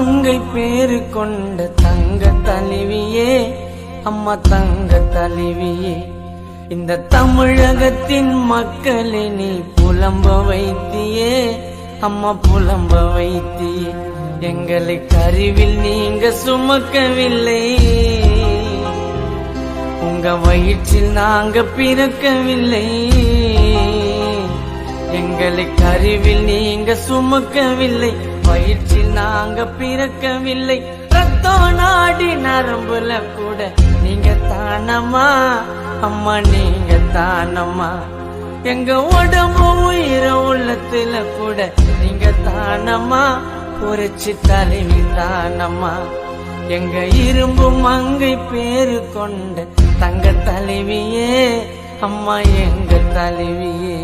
மங்கை பேரு கொண்ட தங்க தலைவியே அம்மா தங்க தலைவியே இந்த தமிழகத்தின் மக்களை நீ புலம்ப வைத்தியே அம்மா புலம்ப வைத்தியே. எங்களை கருவில் நீங்க சுமக்கவில்லை. உங்க வயிற்றில் நாங்க பிறக்கவில்லை. எங்களை கருவில் நீங்க சுமக்கவில்லை. வயிற்றில் நாங்க பிறக்கவில்லை. ரத்தம் நாடி நரம்புல கூட நீங்க தானம்மா? அம்மா நீங்க தானம்மா? எங்க உடம்பு உயிர உள்ளத்துல கூட நீங்க தானம்மா? புரட்சி தலைவி தானம்மா? எங்க இரும்பு மங்கை பேரு கொண்ட தங்க தலைவியே அம்மா எங்க தலைவியே?